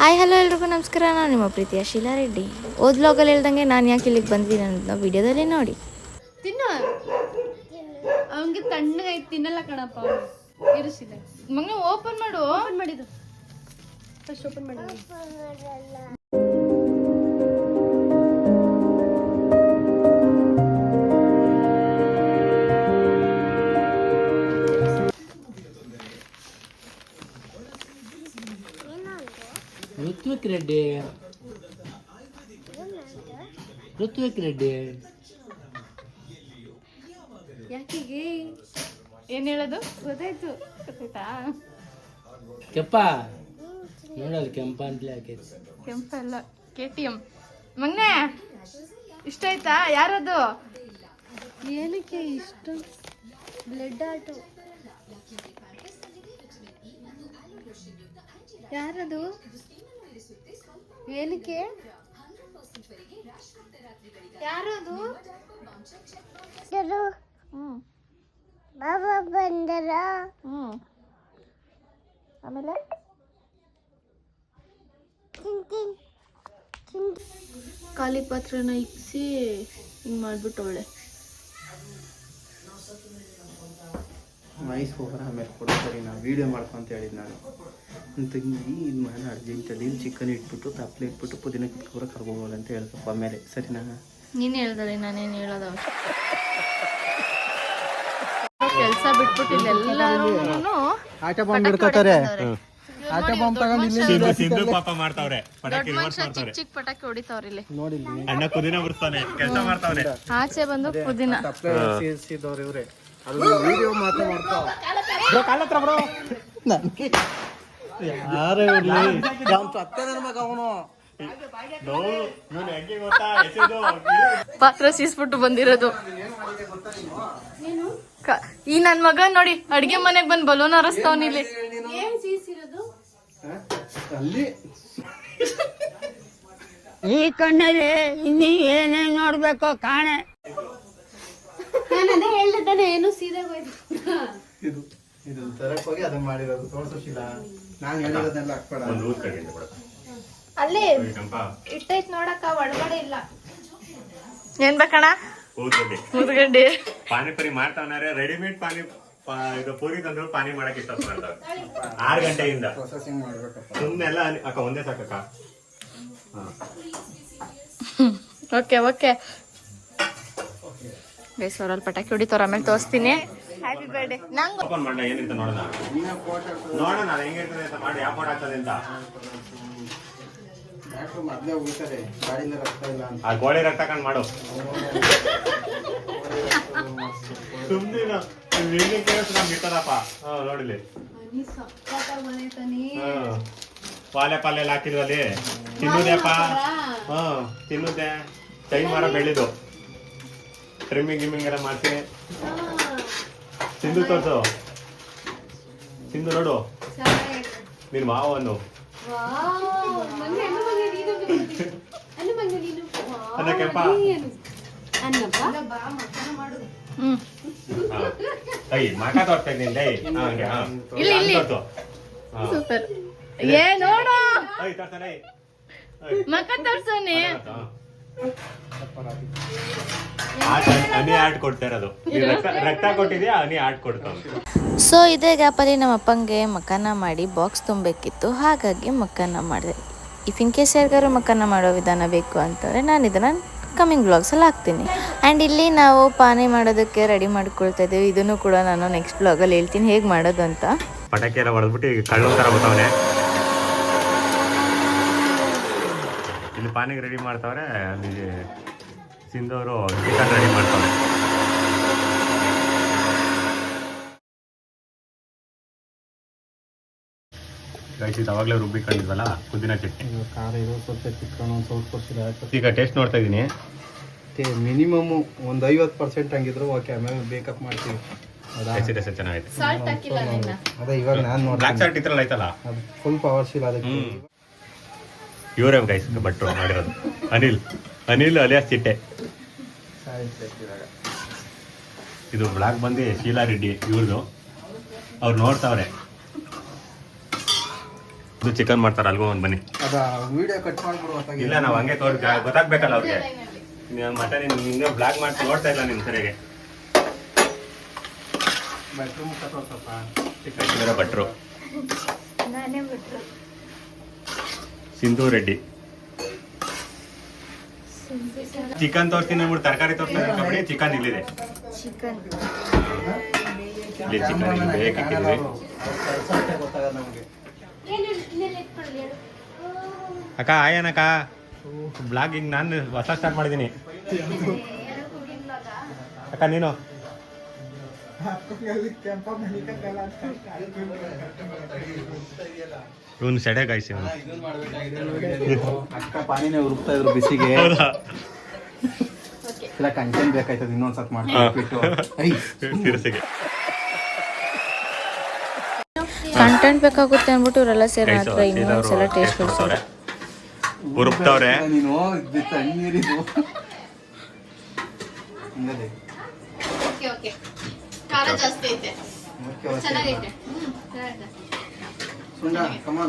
Hi hello ಎಲ್ರಿಗೂ ನಮಸ್ಕಾರ. ನಾನು ನಿಮ್ಮ ಪ್ರೀತಿಯ ಶೀಲಾ ರೆಡ್ಡಿ. ಓದ್ ಬ್ಲಾಗಲ್ಲಿ ಹೇಳ್ದಂಗೆ ನಾನು ಯಾಕೆ ಇಲ್ಲಿಗೆ ಬಂದಿದ್ದೀನಿ ಅನ್ನೋದನ್ನ ವಿಡಿಯೋದಲ್ಲಿ ನೋಡಿ. ತಿನ್ನು. ಅವನಿಗೆ ತಣ್ಣಗಾಯ್ತು ತಿನ್ನಲ್ಲ ಕಣಪ್ಪ ಇರಿಸಿದೆ ಇರಿಸಿದ. ಮಗನ ಓಪನ್ ಮಾಡು. ಓಪನ್ ಮಾಡಿದ್ದು. ಫಸ್ಟ್ ಓಪನ್ ಮಾಡಿ ರೆಡ್ಡಿ ಋತ್ವಿಕ್ ರೆಡ್ಡಿ ಯಾಕಿಗೆ? ಏನ್ ಹೇಳೋದು? ಗೊತ್ತಾಯ್ತು. ಗೊತ್ತಾಯ್ತಾ? ಕೆಪ್ಪ? ನೋಡಲ್ಲ ಕೆಂಪ ಅಂತಲೇ ಹಾಕೈತಿ ಕೆಂಪಲ್ಲ. ಕೆ ಟಿ ಎಂ ಮಗ್ನೆ ಇಷ್ಟ ಆಯ್ತಾ? ಯಾರದು? ಏನಕ್ಕೆ ಇಷ್ಟ ಬ್ಲಡ್ ಆಟು? ಯಾರದು? ಏನಕ್ಕೆ? ಯಾರದು ಬಾಬಾ ಬಂದರ? ಹ್ಮ್. ಆಮೇಲೆ? ಖಾಲಿ ಪಾತ್ರನ ಇಕ್ಸಿ ಹಿಂಗ್ ಮಾಡ್ಬಿಟ್ಟವಳೆ. ವಾಯ್ಸ್ ಓವರ್ ಆಮೇಲೆ ಕೊಡ್ತಾರೆ ನಾನು ವೀಡಿಯೋ ಮಾಡ್ಕೊಂತ ಹೇಳಿದ್ದು ನಾನು. ನನ್ನ ತಂಗಿ ಇದು ಮನೆ ಅರ್ಜೆಂಟಲ್ಲಿ ಇಲ್ಲಿ ಚಿಕನ್ ಇಟ್ಬಿಟ್ಟು ತಪ್ಪಲೆ ಇಟ್ಬಿಟ್ಟು ಪುದೀನ ಕಿತ್ಕೊಬರ ಕರ್ಕೊಬೋದು ಅಂತ ಹೇಳ್ತಪ್ಪ ಆಮೇಲೆ. ಸರಿನಾ? ನೀನು ಹೇಳ್ದಳೆ ನಾನೇನು ಹೇಳೋದು ಕೆಲಸ ಬಿಟ್ಬಿಟ್ಟು ಇಲ್ಲೆಲ್ಲರೂ ಆಟ ಬಾಂಬ್ ಹಿಡ್ಕೋತಾರೆ ಆಟ ಬಾಂಬ್ ಸಿಂಧು ಪಾಪ ಮಾಡ್ತಾವ್ರೆ. ಪಟಾಕಿ ರಿವರ್ಸ್ ಚಿಕ್ಕ ಮಾಡ್ತಾವ್ರೆ ಚಿಕ್ಕ ಪಟಾಕಿ ಹೊಡಿತಾವ್ರೆ ಇಲ್ಲಿ. ಅಣ್ಣ ಕೆಲಸ ಮಾಡ್ತಾವ್ರೆ. ಆಚೆ ಬಂದು ಪುದೀನ. ತಪ್ಪಲೆ ಸೇರಿಸಿದವ್ರು ಇವ್ರೆ. ಅದು ವಿಡಿಯೋ ಮಾತ್ರ ಮಾಡ್ತಾವ ನನಗೆ ಯಾರೇ ಇರ್ಲಿ. ಅವ್ನು ಸತ್ತ ನನ್ನ ಮಗ ಅವನು. ಇವನು ಹೆಂಗೆ ಗೊತ್ತಾ? ಎಸೆದು. ಪಾತ್ರ ಸೀಸ್ಬಿಟ್ಟು ಬಂದಿರೋದು. ಕ- ಈ ನನ್ ಮಗ ನೋಡಿ ಅಡ್ಗೆ ಮನೆಗ್ ಬಂದ್ ಬಲೂನ್ ಹರಸ್ತಾವ್ನ ಇಲ್ಲಿ. ಅಲ್ಲಿ. ಈ ಕಣ್ಣಲ್ಲಿ ಇನ್ನಿ ಏನೇನ್ ನೋಡ್ಬೇಕೋ ಕಾಣೆ. ಇದು ಇದು ತರಕ್ ಹೋಗಿ ಅದನ್ನ ಮಾಡಿರೋದು ನಾನು ಹಾಕ್ಬೇಡ. ಒಂದು ಊರ್ ಅಲ್ಲಿ ಇಟ್ಟೈತ್ ನೋಡಕ್ಕ ಒಳಗಡೆ ಇಲ್ಲ. ಏನ್ ಬೇಕಣ್ಣ? ಊದ್ಗಡ್ಡಿ. ಪಾನಿಪುರಿ ಮಾಡ್ತಾವನಾರೆ ರೆಡಿಮೇಡ್ ಪಾನಿ ಇದು ಪೂರಿ ತಂದ್ರು ಪಾನಿ ಮಾಡಕ್ ಇಷ್ಟ ಆರ್ ಆರು ಗಂಟೆಯಿಂದ. ಪ್ರೊಸೆಸಿಂಗ್ ಮಾಡ್ಬೇಕಪ್ಪ. ಎಲ್ಲ ಅಕ್ಕ ಒಂದೇ ಸಾಕಕ್ಕ. ಹಾ. Okay okay. ಗೈಸ್ ಅಲ್ಲಿ ಪಟಾಕಿ ಹೊಡಿತಾರ ಆಮೇಲೆ ತೋರಿಸ್ತೀನಿ. ಹ್ಯಾಪಿ ಬರ್ಡೇ ನಂಗೆ. ಓಪನ್ ಮಾಡ ಏನಿಂತ ನೋಡೋಣ? ನೋಡೋಣ ಅದು ಹೆಂಗಿರ್ತದೆ ಅಂತ ಮಾಡಿ ಯಾವ ಫೋಟೋ ಆಗ್ತದೆ ಅಂತ. ಡಾಕ್ಟ್ರು ಮೊದಲೇ ಉಳಿತಾರೆ ರಕ್ತ ಇಲ್ಲ ಅಂತ ಆ ಗೋಳಿ ರಕ್ತ ಕಂಡ್ ಮಾಡು ಇರ್ತದಪ್ಪ. ಹಾಂ ನೋಡಿಲಿ. ಪಾಲೆ ಪಾಲೆ ಎಲ್ಲ ಹಾಕಿದ್ವಲ್ಲಿ. ತಿನ್ನುದೇಪ್ಪ ಹಾ ತಿನ್ನುದೆ ಕೈ ಮರ ಬೆಳೆದು ಟ್ರಿಮ್ಮಿಂಗ್ ಗಿಮಿಂಗ್ ಎಲ್ಲ ಮಾಡ್ತೀನಿ. ಸಿಂಧು ತೋರ್ಸು. ಸಿಂಧು ನೋಡು. ನಿನ್ ಮಾವನ್ನು ಅನ್ನ ಕೆಂಪ. ಹ್ಮ್ ಹಾ. ಕೈ ಮಕ ತೋರ್ತಾ ಇದ್ದೀನಿ ಲೈ. ಹಂಗೆ ಹಾ. ತೋರ್ಸು. ಸೂಪರ್. ಏ ನೋಡು. ಮಕ ತೋರ್ಸೋನಿ ಹನಿ ಆಟ್ ಕೊಡ್ತಾ ಇರೋದು. ರಕ್ತ ರಕ್ತ ಕೊಟ್ಟಿದ್ಯಾ ಹನಿ ಆಟ್ ಕೊಡ್ತಾವ ಸೊ ಇದೇ ಗ್ಯಾಪಲ್ಲಿ ನಮ್ಮ ಅಪ್ಪಂಗೆ ಮಕ್ಕನ ಮಾಡಿ ಬಾಕ್ಸ್ ತುಂಬಬೇಕಿತ್ತು. ಹಾಗಾಗಿ ಮಕ್ಕನ ಮಾಡಿದೆ. ಇಫ್ ಇನ್ ಕೇಸ್ ಯಾರಿಗಾರು ಮಕ್ಕನ ಮಾಡೋ ವಿಧಾನ ಬೇಕು ಅಂತಂದರೆ ನಾನು ಇದನ್ನು ಕಮಿಂಗ್ ಬ್ಲಾಗ್ಸಲ್ಲಿ ಹಾಕ್ತೀನಿ. ಆ್ಯಂಡ್ ಇಲ್ಲಿ ನಾವು ಪಾನಿ ಮಾಡೋದಕ್ಕೆ ರೆಡಿ ಮಾಡ್ಕೊಳ್ತಾ ಇದ್ದೀವಿ. ಇದನ್ನು ಕೂಡ ನಾನು ನೆಕ್ಸ್ಟ್ ಬ್ಲಾಗಲ್ಲಿ ಹೇಳ್ತೀನಿ. ಹೇಗೆ ಮಾಡೋದು ಅಂತ ಪಟಾಕಿ ಎಲ್ಲ ಹೊಡೆದ್ಬಿಟ್ಟು ಈಗ ಕಳ್ಳ ಬರ್ತಾವನೆ. ಪಾನಿಗೆ ರೆಡಿ ಮಾಡ್ತಾವ್ರೆ ಅಲ್ಲಿ ಸಿಂಧವರು ಚಿಕನ್ ರೆಡಿ ಮಾಡ್ತಾವ್ರೆ. ಗೈಸ್ ಇದು ಅವಾಗಲೇ ರುಬ್ಬಿಕೊಂಡಿದ್ವಲ್ಲ ಪುದೀನ ಚಟ್ನಿ. ಖಾರ ಇರೋ ಸ್ವಲ್ಪ ಚಿಕನ್ ಒಂದು ಸ್ವಲ್ಪ ಕೊಡ್ಸಿಲ್ಲ ಈಗ ಟೇಸ್ಟ್ ನೋಡ್ತಾ ಇದ್ದೀನಿ ಮಿನಿಮಮ್ ಒಂದು ಐವತ್ತು ಪರ್ಸೆಂಟ್ ಹಂಗಿದ್ರು ಓಕೆ ಆಮೇಲೆ ಬೇಕಪ್ ಮಾಡ್ತೀವಿ. ಹೌದಾ ಟೇಸ್ಟ್ ಟೇಸ್ಟ್ ಚೆನ್ನಾಗೈತೆ. ಸಾಲ್ಟ್ ಹಾಕಿಲ್ಲ ನಿನ್ನ. ಅದೇ ಇವಾಗ ನಾನು ಸಾಲ್ಟ್ ಇದ್ರಲ್ಲ ಐತಲ್ಲ ಅದು ಫುಲ್ ಇಲ್ಲ ಅದಕ್ಕೆ. ಇವರೇ ಗೈಸ್ ಭಟ್ರು ಮಾಡಿರೋದು? ಅನಿಲ್. ಅನಿಲ್ ಅಲಿಯಾಸ್ ಚಿಟ್ಟೆ. ಇದು ಬ್ಲಾಗ್ ಬಂದು ಶೀಲಾ ರೆಡ್ಡಿ ಇವ್ರದ್ದು ಅವ್ರು ನೋಡ್ತಾವ್ರೆ. ಇದು ಚಿಕನ್ ಮಾಡ್ತಾರೆ ಅಲ್ಗೋ ಒಂದು ಬನ್ನಿ. ಅದ ವಿಡಿಯೋ ಕಟ್ ಮಾಡ್ಬಿಡು ಹೊತ್ತಾಗಿ ಇಲ್ಲ ನಾವು ಹಂಗೆ ತೋರ್ ಗೊತ್ತಾಗ್ಬೇಕಲ್ಲ ಅವ್ರಿಗೆ. ಮತ್ತೆ ನೀನು ಹಿಂಗೆ ಬ್ಲಾಗ್ ಮಾಡಿ ನೋಡ್ತಾ ಇಲ್ಲ ನಿಮ್ಮ ಸರಿಗೆ ಬಟ್ರು ಮುಖ ತೋರ್ಸಪ್ಪ ಬೇರೆ ಭಟ್ರು. ನಾನೇ ಬಿಟ್ರು ಸಿಂಧು ರೆಡ್ಡಿ. ಚಿಕನ್ ತೋರಿಸ್ತೀನಿ ಅಂದ್ಬಿಟ್ಟು ತರಕಾರಿ ತೋರಿಸ್ತೀನಿ ಚಿಕನ್ ಇಲ್ಲಿದೆ. ಚಿಕನ್. ಇಲ್ಲಿ ಚಿಕನ್ ಅಕ್ಕ ಆಯನಕ್ಕ ಬ್ಲಾಗಿಂಗ್ ನಾನು ಹೊಸ ಸ್ಟಾರ್ಟ್ ಮಾಡಿದ್ದೀನಿ. ಅಕ್ಕ ನೀನು? ಇವನು ಸೆಡೆ ಕಾಯಿಸಿ ಅಕ್ಕ ಪಾನಿನೇ ಉರುಪ್ತಾ ಇದ್ರು ಬಿಸಿಗೆ. ಇಲ್ಲ ಕಂಟೆಂಟ್ ಬೇಕಾಯ್ತದ ಇನ್ನೊಂದ್ಸತ್ ಮಾಡ್ಬಿಟ್ಟು ಐ ತಿರ್ಸಿಗೆ ಕಂಟೆಂಟ್ ಬೇಕಾಗುತ್ತೆ ಅಂದ್ಬಿಟ್ಟು ಇವರೆಲ್ಲ ಸೇರಿ ಮಾತ್ರ ಇನ್ನೊಂದ್ಸಲ ಟೇಸ್ಟ್ ಕೊಡ್ತಾರೆ. ಉರುಪ್ತವ್ರೆ ನೀನು ತಣ್ಣೀರಿದು ಹಂಗದೆ ಓಕೆ ಓಕೆ ಖಾರ ಜಾಸ್ತಿ ಐತೆ. ಚೆನ್ನಾಗೈತೆ.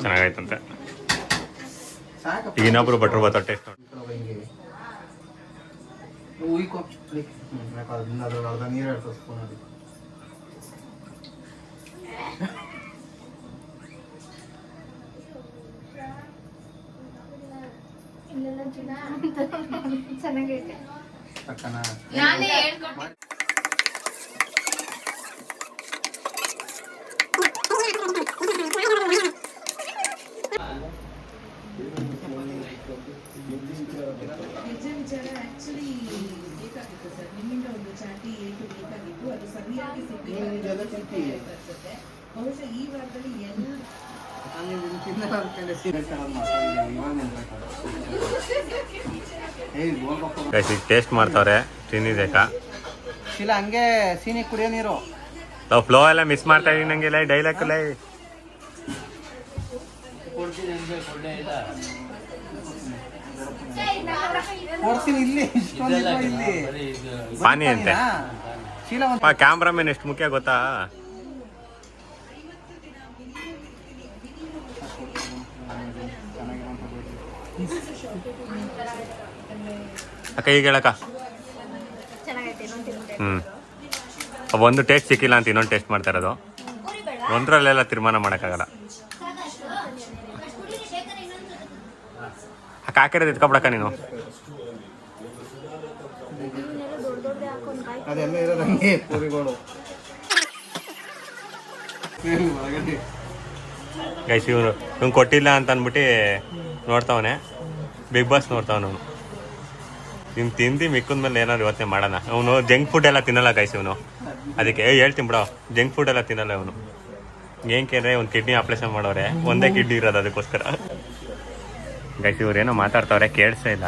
ಚೆನ್ನಾಗೈತಂತೆ ಈಗ ಇನ್ನೊಬ್ರು ಬಟರ್ ಬರ್ತಾರೆ ಟೇಸ್ಟ್ ಚೆನ್ನಾಗೈತೆ. ನಾನೇ ಉಯ್ಕೊ ಹ್ಞೂ ಅದನ್ನ ಅದ್ರಲ್ಲಿ ಅರ್ಧ ನೀರು ಹೇಳ್ತಾ ಸ್ಪೂನ್ ಅದು ಚೆನ್ನಾಗೈತೆ ಈಗ ಟೇಸ್ಟ್ ಮಾಡ್ತಾವ್ರೆ ತಿನ್ನಿದೇಕ ಇಲ್ಲ ಹಂಗೆ ಸೀನಿ ಕುಡಿಯೋ ನೀರು. ನಾವು ಫ್ಲೋ ಎಲ್ಲ ಮಿಸ್ ಮಾಡ್ತಾ ಇದೀನಿ ಲೈ ಡೈಲಾಗ್ ಲೈ. ಕೊಡ್ತೀನಿ ಇಲ್ಲಿ. ಪಾನಿ ಅಂತೆ. ಒಂದು ಕ್ಯಾಮ್ರಾಮನ್ ಎಷ್ಟು ಮುಖ್ಯ ಗೊತ್ತಾ? ಅಕ್ಕ ಈಗ ಹೇಳಕ್ಕ. ಹ್ಞೂ ಒಂದು ಟೇಸ್ಟ್ ಸಿಕ್ಕಿಲ್ಲ ಅಂತ ಇನ್ನೊಂದು ಟೇಸ್ಟ್ ಮಾಡ್ತಾ ಇರೋದು. ಒಂದ್ರಲ್ಲೆಲ್ಲ ತೀರ್ಮಾನ ಮಾಡೋಕ್ಕಾಗಲ್ಲ. ಅಕ್ಕ ಹಾಕಿರೋದು ಎತ್ಕೊಬಿಡಕ್ಕ ನೀನು. ಅದೆಲ್ಲ ಗೈಸ್ ಇವನು ಇವ್ನು ಕೊಟ್ಟಿಲ್ಲ ಅಂತ ಅಂದ್ಬಿಟ್ಟು ನೋಡ್ತಾವನೆ. ಬಿಗ್ ಬಾಸ್ ನೋಡ್ತಾವನು ಅವನು. ನಿಮ್ ತಿಂದು ಮಿಕ್ಕದ ಮೇಲೆ ಏನಾದ್ರು ಯೋಚನೆ ಮಾಡೋಣ. ಅವನು ಜಂಕ್ ಫುಡ್ ಎಲ್ಲ ತಿನ್ನಲ್ಲ ಗೈಸ್ ಇವನು. ಅದಕ್ಕೆ ಹೇಳ್ತೀನಿ ಬಿಡೋ. ಜಂಕ್ ಫುಡ್ ಎಲ್ಲ ತಿನ್ನಲ್ಲ ಅವನು ಏನು ಕೇಳಿದ್ರೆ ಒಂದು ಕಿಡ್ನಿ ಆಪ್ರೇಷನ್ ಮಾಡೋರೆ. ಒಂದೇ ಕಿಡ್ನಿ ಇರೋದು ಅದಕ್ಕೋಸ್ಕರ. ಗೈಸ್ ಇವ್ರೇನೋ ಮಾತಾಡ್ತಾವ್ರೆ ಕೇಳಿಸ್ತಾ ಇಲ್ಲ.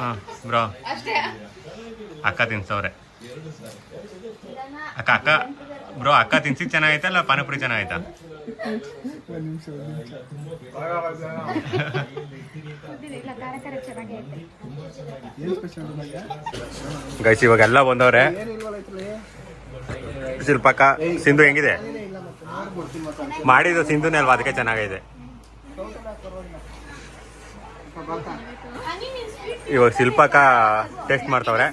ಹಾಂ ಬ್ರೋ. ಅಷ್ಟೇ. ಅಕ್ಕ ತಿನ್ಸವ್ರೆ. ಅಕ್ಕ ಅಕ್ಕ. ಬ್ರೋ ಅಕ್ಕ ತಿನ್ಸಿದ್ ಚೆನ್ನಾಗೈತ ಅಲ್ಲ ಪಾನಿಪುರಿ ಚೆನ್ನಾಗೈತಾ? ಗೈಸ್ ಇವಾಗ ಎಲ್ಲ ಚೆನ್ನಾಗೈತೆ ಇವಾಗೆಲ್ಲ ಬಂದವ್ರೆ. ಶಿಲ್ಪಕ್ಕ ಸಿಂಧು ಹೆಂಗಿದೆ? ಮಾಡಿದ್ದು ಸಿಂಧುನೇ ಅಲ್ವಾ ಅದಕ್ಕೆ ಚೆನ್ನಾಗಿದೆ ಇವಾಗ ಶಿಲ್ಪಕ್ಕ ಟೇಸ್ಟ್ ಮಾಡ್ತಾವ್ರೆ.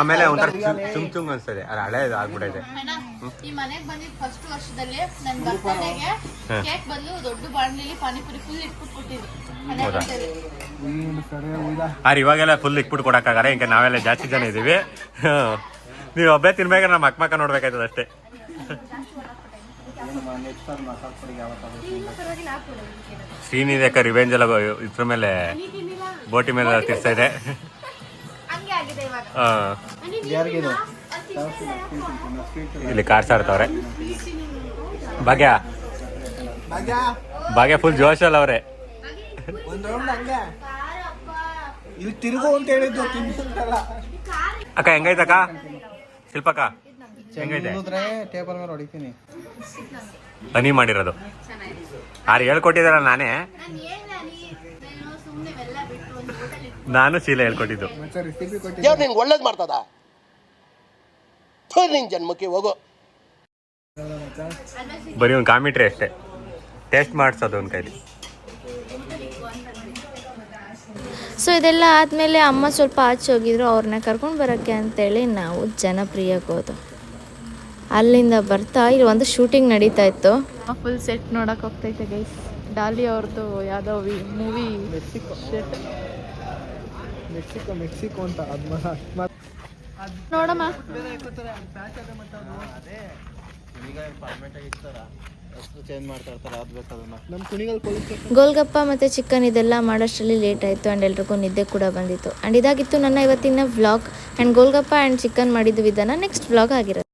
ಆಮೇಲೆ ಒಂಥರ ಚುಮ್ ಚುಮ್ ಅನ್ಸ್ತದೆ. ಅದು ಹಳೆ ಆಗ್ಬಿಟ್ಟೈತೆ ಈ ಮನೆಗೆ ಬಂದಿದ್ ಫಸ್ಟ್ ವರ್ಷದಲ್ಲಿ ನನ್ನ ಬರ್ತಡೆಗೆ ಕೇಕ್ ಬದಲು ದೊಡ್ಡ ಬಾಣಲಿಲಿ ಪಾನಿಪುರಿ ಫುಲ್ ಇಟ್ಬಿಟ್ಟು? ಗಂಟೆಲಿ. ಆದ್ರೆ ಇವಾಗೆಲ್ಲ ಫುಲ್ ಇಕ್ಬಿಟ್ಟು ಕೊಡಕ್ಕಾಗಲ್ಲ ಈಗ ನಾವೆಲ್ಲ ಜಾಸ್ತಿ ಜನ ಇದೀವಿ. ನೀವು ಒಬ್ಬೇ ತಿನ್ಬೇಕಾದ್ರೆ ನಮ್ಮ ಅಕ್ಕಮಕ್ಕ ನೋಡ್ಬೇಕಾಯ್ತದ ಅಷ್ಟೇ ನೆಕ್ಸ್ಟ್ ಇದೆ ಅಕ್ಕ ರಿವೆಂಜ್ ಎಲ್ಲ ಇದ್ರ ಮೇಲೆ ಬೋಟಿ ಮೇಲೆ ತಿರ್ಸ್ತಾ ಇದೆ. ಇಲ್ಲಿ ಆಗಿದೆ ಇವಾಗ. ಆ, ಯಾರಿಗಿದು? ಇಲ್ಲಿ ಕಾರ್ಸಾಡ್ತವ್ರೆ ಭಾಗ್ಯ. ಭಾಗ್ಯ. ಫುಲ್ ಜೋಶಲ್ಲಿ ಅವ್ರೆ. ಅಕ್ಕ ಹೆಂಗೈತಕ್ಕ ಶಿಲ್ಪಕ್ಕ? ಹೆಂಗೈತೆ ಟೇಬಲ್ ಮೇಲೆ ಹೊಡಿತೀನಿ. ಹನಿ ಮಾಡಿರೋದು. ಆರು ಹೇಳ್ಕೊಟ್ಟಿದಾರ ನಾನೇ. ನಾನು ಶೀಲ ಹೇಳ್ಕೊಟ್ಟಿದ್ದು. ದೇವ್ರು ನಿನ್ಗೆ ಒಳ್ಳೇದು ಮಾಡ್ತದ? ನಿನ್ ಜನ್ಮಕ್ಕೆ ಹೋಗೋ. ಬರೀ ಒಂದು ಕಾಮಿಟ್ರಿ ಅಷ್ಟೇ. ಟೇಸ್ಟ್ ಮಾಡಿಸೋದು ಒಂದು ಕೈಲಿ. ಸೊ ಇದೆಲ್ಲ ಆದಮೇಲೆ ಅಮ್ಮ ಸ್ವಲ್ಪ ಆಚೆ ಹೋಗಿದ್ರು ಅವ್ರನ್ನ ಕರ್ಕೊಂಡು ಬರೋಕ್ಕೆ ಅಂತೇಳಿ ನಾವು ಜನಪ್ರಿಯಕ್ಕೆ ಹೋದು ಅಲ್ಲಿಂದ ಬರ್ತಾ ಇಲ್ಲಿ ಒಂದು ಶೂಟಿಂಗ್ ನಡೀತಾ ಇತ್ತು. ಫುಲ್ ಸೆಟ್ ನೋಡಕ್ ಹೋಗ್ತೈತೆ ಗೈಸ್ ಡಾಲಿ ಅವ್ರದ್ದು ಯಾವ್ದೋ ಮೂವಿ ಮೆಕ್ಸಿಕೋ ಮೆಕ್ಸಿಕೋ ಅಂತ ನೋಡಮ್ಮ. ಗೋಲ್ಗಪ್ಪ ಮತ್ತು ಚಿಕನ್ ಇದೆಲ್ಲ ಮಾಡೋಷ್ಟರಲ್ಲಿ ಲೇಟ್ ಆಯಿತು ಆ್ಯಂಡ್ ಎಲ್ರಿಗೂ ನಿದ್ದೆ ಕೂಡ ಬಂದಿತ್ತು. ಆ್ಯಂಡ್ ಇದಾಗಿತ್ತು ನನ್ನ ಇವತ್ತಿನ vlog and golgappa and chicken ಮಾಡಿದ ವಿಧಾನ ನೆಕ್ಸ್ಟ್ ವ್ಲಾಗ್ ಆಗಿರುತ್ತೆ.